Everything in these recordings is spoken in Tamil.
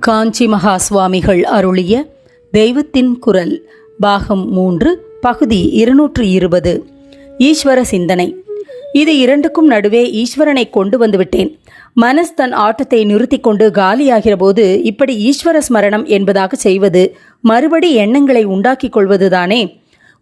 காஞ்சி மகா சுவாமிகள் அருளிய தெய்வத்தின் குரல் பாகம் மூன்று பகுதி இருநூற்று இருபது. ஈஸ்வர சிந்தனை. இது இரண்டுக்கும் நடுவே ஈஸ்வரனை கொண்டு வந்துவிட்டேன். மனஸ் தன் ஆட்டத்தை நிறுத்தி கொண்டு காலியாகிற போது இப்படி ஈஸ்வர ஸ்மரணம் என்பதாக செய்வது மறுபடி எண்ணங்களை உண்டாக்கிக் கொள்வதுதானே?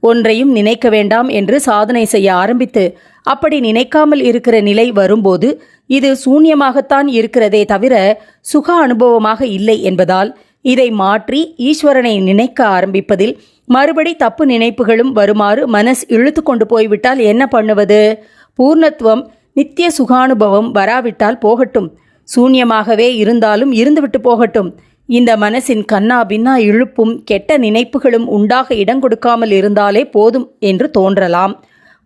ஒன்றையும் நினைக்க வேண்டாம் என்று சாதனை செய்ய ஆரம்பித்து அப்படி நினைக்காமல் இருக்கிற நிலை வரும்போது இது சூன்யமாகத்தான் இருக்கிறதே தவிர சுக அனுபவமாக இல்லை என்பதால் இதை மாற்றி ஈஸ்வரனை நினைக்க ஆரம்பிப்பதில் மறுபடி தப்பு நினைப்புகளும் வருமாறு மனஸ் இழுத்து கொண்டு போய்விட்டால் என்ன பண்ணுவது? பூர்ணத்துவம் நித்திய சுகானுபவம் வராவிட்டால் போகட்டும். சூன்யமாகவே இருந்தாலும் இருந்துவிட்டு போகட்டும். இந்த மனசின் கண்ணா பின்னா இழுப்பும் கெட்ட நினைப்புகளும் உண்டாக இடம் கொடுக்காமல் இருந்தாலே போதும் என்று தோன்றலாம்.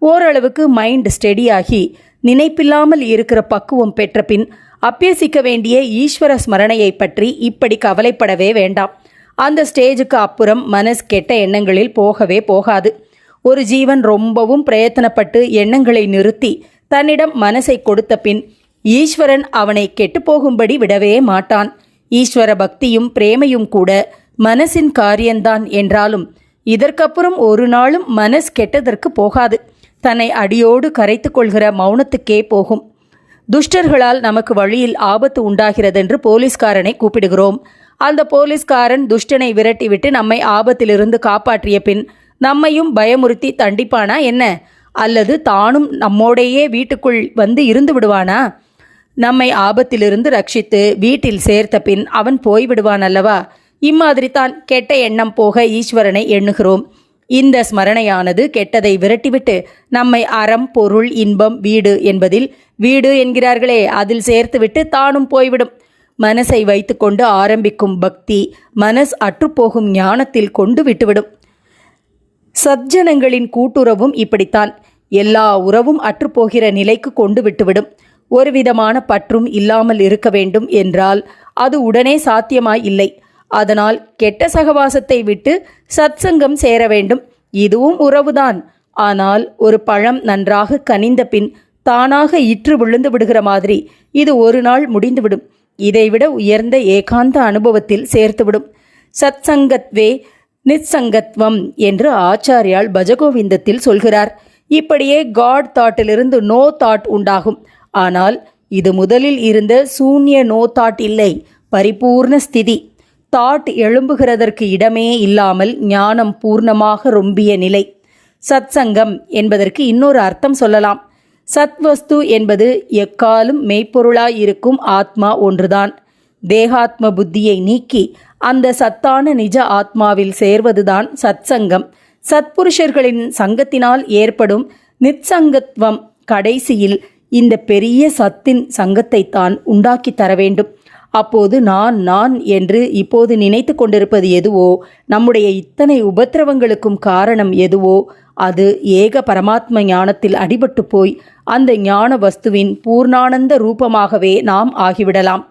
ஓரளவுக்கு மைண்ட் ஸ்டெடியாகி நினைப்பில்லாமல் இருக்கிற பக்குவம் பெற்ற பின் அபியசிக்க வேண்டிய ஈஸ்வர ஸ்மரணையை பற்றி இப்படி கவலைப்படவே வேண்டாம். அந்த ஸ்டேஜுக்கு அப்புறம் மனஸ் கெட்ட எண்ணங்களில் போகவே போகாது. ஒரு ஜீவன் ரொம்பவும் பிரயத்தனப்பட்டு எண்ணங்களை நிறுத்தி தன்னிடம் மனசை கொடுத்த பின் ஈஸ்வரன் அவனை கெட்டுப்போகும்படி விடவே மாட்டான். ஈஸ்வர பக்தியும் பிரேமையும் கூட மனசின் காரியம்தான் என்றாலும் இதற்கப்புறம் ஒரு நாளும் மனஸ் கெட்டதற்கு போகாது. தன்னை அடியோடு கரைத்து கொள்கிற மௌனத்துக்கே போகும். துஷ்டர்களால் நமக்கு வழியில் ஆபத்து உண்டாகிறதென்று போலீஸ்காரனை கூப்பிடுகிறோம். அந்த போலீஸ்காரன் துஷ்டனை விரட்டிவிட்டு நம்மை ஆபத்திலிருந்து காப்பாற்றிய பின் நம்மையும் பயமுறுத்தி தண்டிப்பானா என்ன? அல்லது தானும் நம்மோடையே வீட்டுக்குள் வந்து இருந்து விடுவானா? நம்மை ஆபத்திலிருந்து ரட்சித்து வீட்டில் சேர்த்த பின் அவன் போய்விடுவான் அல்லவா? இம்மாதிரி தான் கெட்ட எண்ணம் போக ஈஸ்வரனை எண்ணுகிறோம். இந்த ஸ்மரணையானது கெட்டதை விரட்டிவிட்டு நம்மை அறம் பொருள் இன்பம் வீடு என்பதில் வீடு என்கிறார்களே அதில் சேர்த்துவிட்டு தானும் போய்விடும். மனசை வைத்துக்கொண்டு ஆரம்பிக்கும் பக்தி மனஸ் அற்றுப்போகும் ஞானத்தில் கொண்டு விட்டுவிடும். சஜ்ஜனங்களின் கூட்டுறவும் இப்படித்தான். எல்லா உறவும் அற்றுப்போகிற நிலைக்கு கொண்டு விட்டுவிடும். ஒரு விதமான பற்றும் இல்லாமல் இருக்க வேண்டும் என்றால் அது உடனே சாத்தியமாய் இல்லை. அதனால் கெட்ட சகவாசத்தை விட்டு சத்சங்கம் சேர வேண்டும். இதுவும் உறவுதான். ஆனால் ஒரு பழம் நன்றாக கனிந்த பின் தானாக இற்று விழுந்து விடுகிற மாதிரி இது ஒரு நாள் முடிந்துவிடும். இதைவிட உயர்ந்த ஏகாந்த அனுபவத்தில் சேர்த்துவிடும். சத்சங்கத்வே நிச்சங்கத்வம் என்று ஆச்சாரியால் பஜகோவிந்தத்தில் சொல்கிறார். இப்படியே காட் தாட்டிலிருந்து நோ தாட் உண்டாகும். ஆனால் இது முதலில் இருந்த சூன்ய நோ தாட் இல்லை. பரிபூர்ண ஸ்திதி. தாட் எழும்புகிறதற்கு இடமே இல்லாமல் ஞானம் பூர்ணமாக ரொம்பிய நிலை. சத் சங்கம் என்பதற்கு இன்னொரு அர்த்தம் சொல்லலாம். சத்வஸ்து என்பது எக்காலும் மெய்ப்பொருளாயிருக்கும் ஆத்மா ஒன்றுதான். தேகாத்ம புத்தியை நீக்கி அந்த சத்தான நிஜ ஆத்மாவில் சேர்வதுதான் சத்சங்கம். சத்புருஷர்களின் சங்கத்தினால் ஏற்படும் நிச்சங்கத்துவம் கடைசியில் இந்த பெரிய சத்தின் சங்கத்தை தான் உண்டாக்கி தர வேண்டும் அப்போது நான் நான் என்று இப்போது நினைத்து கொண்டிருப்பது எதுவோ நம்முடைய இத்தனை உபத்திரவங்களுக்கும் காரணம் எதுவோ அது ஏக பரமாத்ம ஞானத்தில் அடிபட்டு போய் அந்த ஞான வஸ்துவின் பூர்ணானந்த ரூபமாகவே நாம் ஆகிவிடலாம்.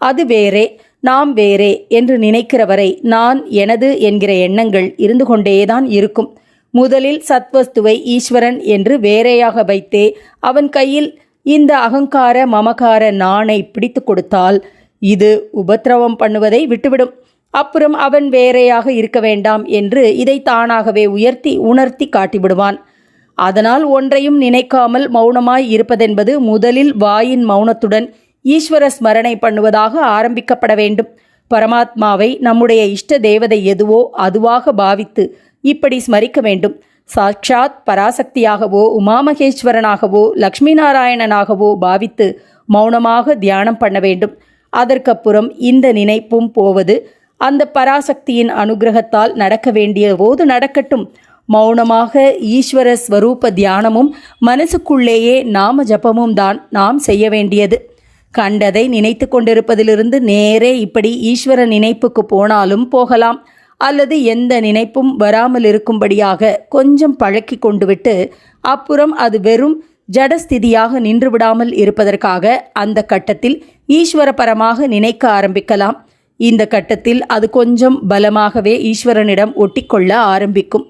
அது வேறே நாம் வேறே என்று நினைக்கிறவரை நான் எனது என்கிற எண்ணங்கள் இருந்து கொண்டேதான் இருக்கும். முதலில் சத்வஸ்துவை ஈஸ்வரன் என்று வேறையாக வைத்தே அவன் கையில் இந்த அகங்கார மமகார நாணை பிடித்து கொடுத்தால் இது உபத்திரவம் பண்ணுவதை விட்டுவிடும். அப்புறம் அவன் வேறையாக இருக்க வேண்டாம் என்று இதை தானாகவே உயர்த்தி உணர்த்தி காட்டிவிடுவான். அதனால் ஒன்றையும் நினைக்காமல் மௌனமாய் இருப்பதென்பது முதலில் வாயின் மௌனத்துடன் ஈஸ்வர ஸ்மரணை பண்ணுவதாக ஆரம்பிக்கப்பட வேண்டும். பரமாத்மாவை நம்முடைய இஷ்ட தேவதை எதுவோ அதுவாக பாவித்து இப்படி ஸ்மரிக்க வேண்டும். சாட்சாத் பராசக்தியாகவோ உமாமகேஸ்வரனாகவோ லக்ஷ்மி நாராயணனாகவோ பாவித்து மௌனமாக தியானம் பண்ண வேண்டும். அதற்கப்புறம் இந்த நினைப்பும் போவது அந்த பராசக்தியின் அனுகிரகத்தால் நடக்க வேண்டிய போது நடக்கட்டும். மௌனமாக ஈஸ்வர ஸ்வரூப தியானமும் மனசுக்குள்ளேயே நாம ஜபமும் தான் நாம் செய்ய வேண்டியது. கண்டதை நினைத்து கொண்டிருப்பதிலிருந்து நேரே இப்படி ஈஸ்வர நினைப்புக்கு போனாலும் போகலாம். அல்லது எந்த நினைப்பும் வராமல் இருக்கும்படியாக கொஞ்சம் பழக்கி கொண்டு விட்டு அப்புறம் அது வெறும் ஜடஸ்திதியாக நின்றுவிடாமல் இருப்பதற்காக அந்த கட்டத்தில் ஈஸ்வரபரமாக நினைக்க ஆரம்பிக்கலாம். இந்த கட்டத்தில் அது கொஞ்சம் பலமாகவே ஈஸ்வரனிடம் ஒட்டிக்கொள்ள ஆரம்பிக்கும்.